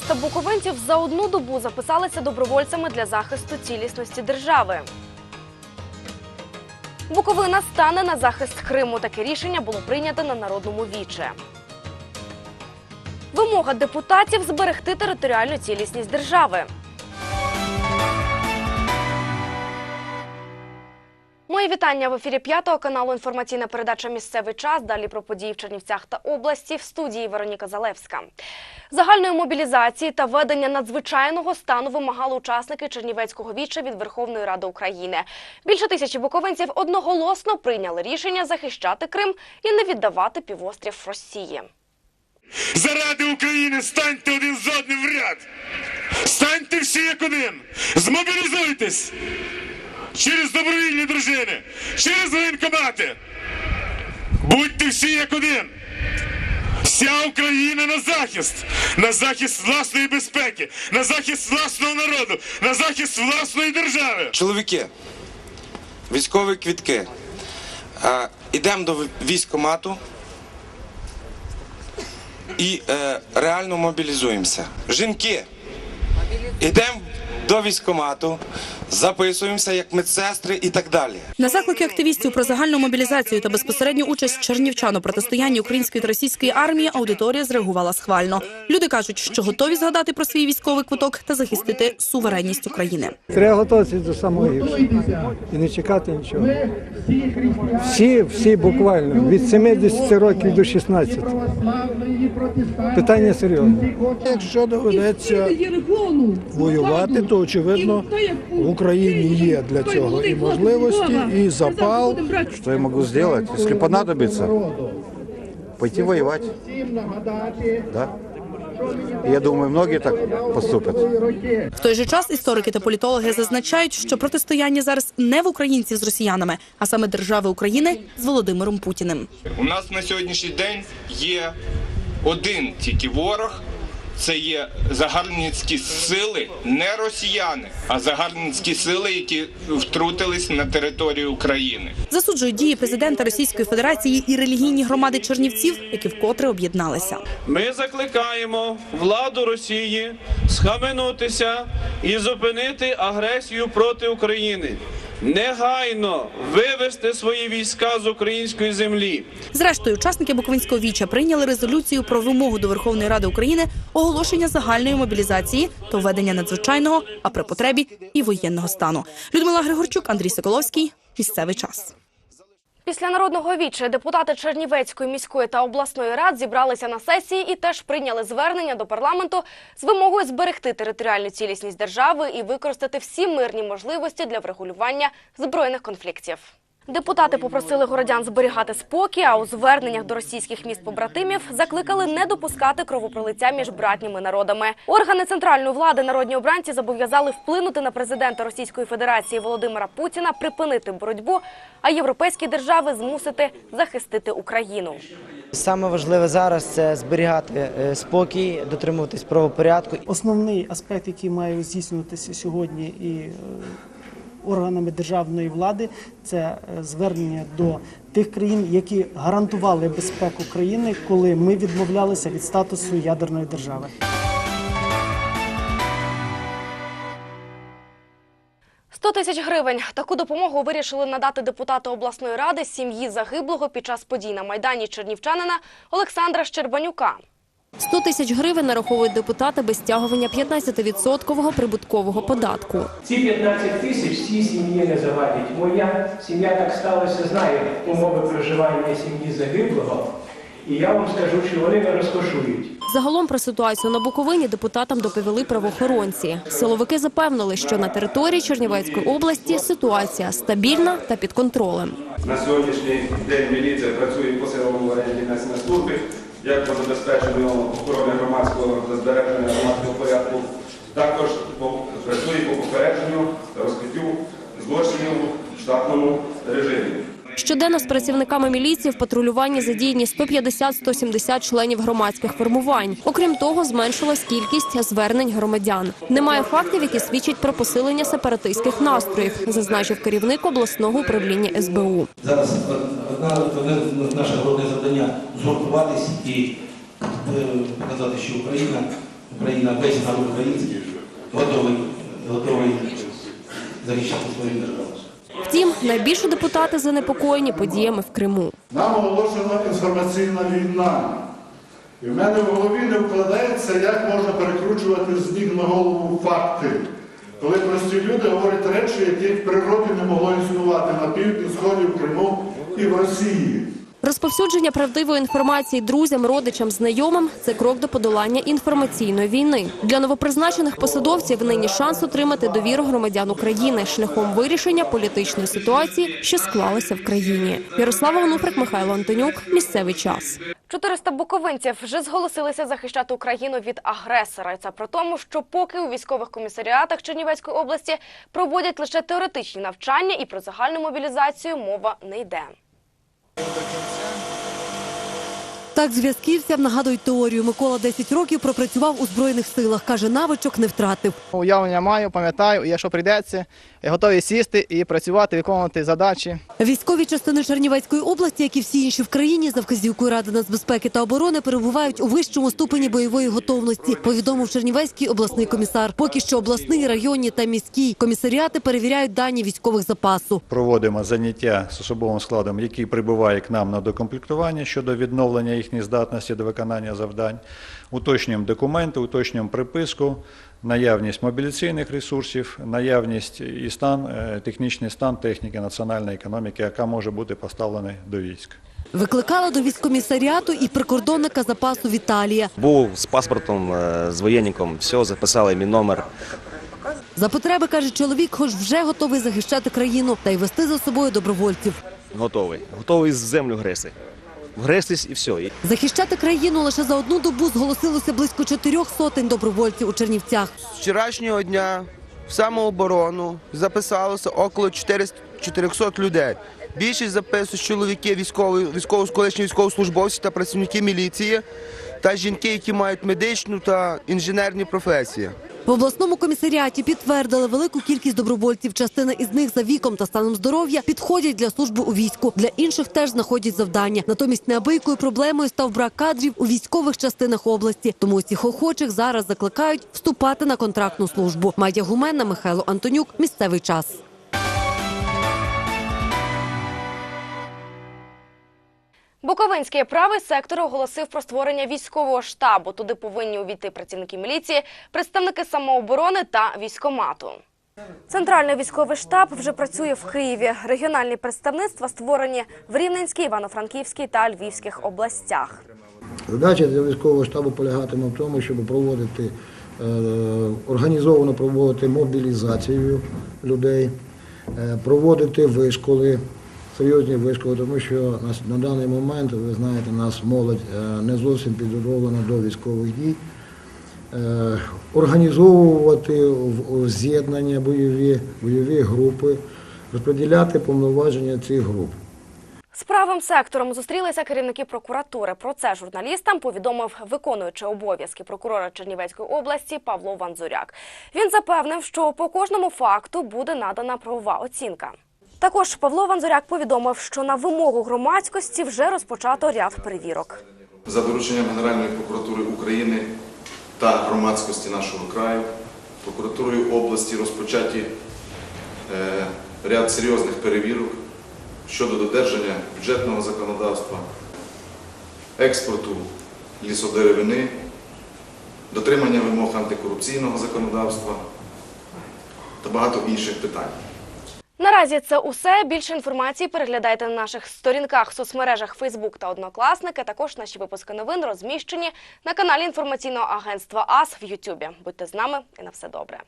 400 буковинців за одну добу записалися добровольцями для захисту цілісності держави. Буковина стане на захист Криму. Таке рішення було прийнято на народному віче. Вимога депутатів зберегти територіальну цілісність держави. Мої вітання в ефірі п'ятого каналу. Інформаційна передача Місцевий час. Далі про події в Чернівцях та області в студії Вероніка Залевська. Загальної мобілізації та введення надзвичайного стану вимагали учасники Чернівецького віча від Верховної Ради України. Більше тисячі буковинців одноголосно прийняли рішення захищати Крим і не віддавати півострів Росії. Заради України станьте один з одним в ряд. Станьте всі як один. Змобілізуйтесь через добровільні дружини, через воєнкомати. Будьте всі як один. Вся Україна на захист, на захист власної безпеки, на захист власного народу, на захист власної держави. Чоловіки, військові квітки. Е, Ідемо до військкомату і е, реально мобілізуємося. Жінки, ідемо до військкомату, записуємося як медсестри і так далі. На заклики активістів про загальну мобілізацію та безпосередню участь чернівчан у протистоянні української та російської армії аудиторія зреагувала схвально. Люди кажуть, що готові згадати про свій військовий квиток та захистити суверенність України. Треба готуватися до самого гіршого і не чекати нічого. Всі, всі буквально від 70 років до 16. Питання серйозне. Якщо доведеться воювати, то очевидно Україні є для цього і можливості, і запал. Что я могу сделать, если понадобится? Пойти воевать. Да. И я думаю, многие так поступят. В той же час історики та політологи зазначають, що протистояння зараз не в українців з росіянами, а саме держави України з Володимиром Путіним. У нас на сьогоднішній день є один тільки ворог. Це є загарбницькі сили, не росіяни, а загарбницькі сили, які втрутились на територію України. Засуджують дії президента Російської Федерації і релігійні громади Чернівців, які вкотре об'єдналися. Ми закликаємо владу Росії схаменутися і зупинити агресію проти України. Негайно вивести свої війська з української землі. Зрештою, учасники Буковинського віча прийняли резолюцію про вимогу до Верховної Ради України оголошення загальної мобілізації та введення надзвичайного, а при потребі і воєнного стану. Людмила Григорчук, Андрій Соколовський. Місцевий час. Після народного віччя депутати Чернівецької міської та обласної рад зібралися на сесії і теж прийняли звернення до парламенту з вимогою зберегти територіальну цілісність держави і використати всі мирні можливості для врегулювання збройних конфліктів. Депутати попросили городян зберігати спокій, а у зверненнях до російських міст побратимів закликали не допускати кровопролиття між братніми народами. Органи центральної влади народні обранці зобов'язали вплинути на президента Російської Федерації Володимира Путіна, припинити боротьбу, а європейські держави змусити захистити Україну. Саме важливе зараз це зберігати е, спокій, дотримуватись правопорядку. Основний аспект, який має здійснюватися сьогодні і е, органами державної влади, це е, звернення до тих країн, які гарантували безпеку країни, коли ми відмовлялися від статусу ядерної держави. «100 тисяч гривень. Таку допомогу вирішили надати депутати обласної ради сім'ї загиблого під час подій на Майдані чернівчанина Олександра Щербанюка. 100 тисяч гривень нараховують депутати без стягування 15-відсоткового прибуткового податку. Ці 15 тисяч всі сім'ї не завадять. Моя сім'я так сталося, знає умови проживання сім'ї загиблого. І я вам скажу, що вони не розкошують. Загалом про ситуацію на Буковині депутатам доповіли правоохоронці. Силовики запевнили, що на території Чернівецької області ситуація стабільна та під контролем. На сьогоднішній день міліція працює по силовому режимі на службі, як по забезпеченню охорони громадського збереження громадського порядку, також по- працює по попередженню та розкриттю злочинів в штатному режимі. Щоденно з працівниками міліції в патрулюванні задіяні 150-170 членів громадських формувань. Окрім того, зменшилась кількість звернень громадян. Немає фактів, які свідчать про посилення сепаратистських настроїв, зазначив керівник обласного управління СБУ. Зараз одна, одне наше завдання згуртуватись і е, показати, що Україна Україна, весь народ український готовий, готовий захищати свою державу. Втім, найбільше депутати занепокоєні подіями в Криму. Нам оголошена інформаційна війна. І в мене в голові не вкладається, як можна перекручувати з ніг на голову факти. Коли прості люди говорять речі, які в природі не могло існувати на півдні, сході, в Криму і в Росії. Розповсюдження правдивої інформації друзям, родичам, знайомим це крок до подолання інформаційної війни. Для новопризначених посадовців нині шанс отримати довіру громадян України шляхом вирішення політичної ситуації, що склалася в країні. Ярослава Онуфрик, Михайло Антонюк. Місцевий час. 400 буковинців вже зголосилися захищати Україну від агресора. Це при тому, що поки у військових комісаріатах Чернівецької області проводять лише теоретичні навчання і про загальну мобілізацію мова не йде. Так зв'язківцям нагадують теорію. Микола 10 років пропрацював у Збройних силах. Каже, навичок не втратив. Уявлення маю, пам'ятаю, якщо прийдеться, я готовий сісти і працювати, виконувати задачі. Військові частини Чернівецької області, як і всі інші в країні, за вказівкою Ради нацбезпеки та оборони, перебувають у вищому ступені бойової готовності. Повідомив Чернівецький обласний комісар. Поки що обласний, районні та міські комісаріати перевіряють дані військових запасу. Проводимо заняття з особовим складом, який прибуває к нам на докомплектування щодо відновлення їхньої здатності до виконання завдань. Уточнюємо документи, уточнюємо приписку, наявність мобіляційних ресурсів, наявність і стан, е, технічний стан техніки національної економіки, яка може бути поставлена до військ. Викликала до військкомісаріату і прикордонника запасу Віталія. Був з паспортом, е, з воєнником, все, записали мій номер. За потреби каже чоловік, хоч вже готовий захищати країну та й вести за собою добровольців. Готовий. Готовий з землю грести. Вгрестись і все. Захищати країну лише за одну добу зголосилося близько чотирьох сотень добровольців у Чернівцях. З вчорашнього дня в самооборону записалося около 400 400 людей. Більшість записують чоловіки військові, військовослужбовці та працівники міліції та жінки, які мають медичну та інженерні професії. В обласному комісаріаті підтвердили велику кількість добровольців. Частина із них за віком та станом здоров'я підходять для служби у війську. Для інших теж знаходять завдання. Натомість неабиякою проблемою став брак кадрів у військових частинах області. Тому усіх охочих зараз закликають вступати на контрактну службу. Майя Гуменна, Михайло Антонюк. Місцевий час. Буковинський правий сектор оголосив про створення військового штабу. Туди повинні увійти працівники міліції, представники самооборони та військомату. Центральний військовий штаб вже працює в Києві. Регіональні представництва створені в Рівненській, Івано-Франківській та Львівських областях. Задача для військового штабу полягатиме в тому, щоб проводити е, організовано проводити мобілізацію людей, е, проводити вишколи, серйозні вишколи, тому що на, на даний момент, ви знаєте, нас молодь е, не зовсім підготовлена до військових дій. Е, Організовувати в з'єднання бойові, бойові групи, розподіляти повноваження цих груп. З правим сектором зустрілися керівники прокуратури. Про це журналістам повідомив виконуючий обов'язки прокурора Чернівецької області Павло Ванзуряк. Він запевнив, що по кожному факту буде надана правова оцінка. Також Павло Ванзуряк повідомив, що на вимогу громадськості вже розпочато ряд перевірок. За дорученням Генеральної прокуратури України та громадськості нашого краю, прокуратурою області розпочаті е, ряд серйозних перевірок щодо додержання бюджетного законодавства, експорту лісодеревини, дотримання вимог антикорупційного законодавства та багато інших питань. Наразі це усе. Більше інформації переглядайте на наших сторінках соцмережах Facebook та Однокласники. Також наші випуски новин розміщені на каналі інформаційного агентства АС в Ютубі. Будьте з нами і на все добре.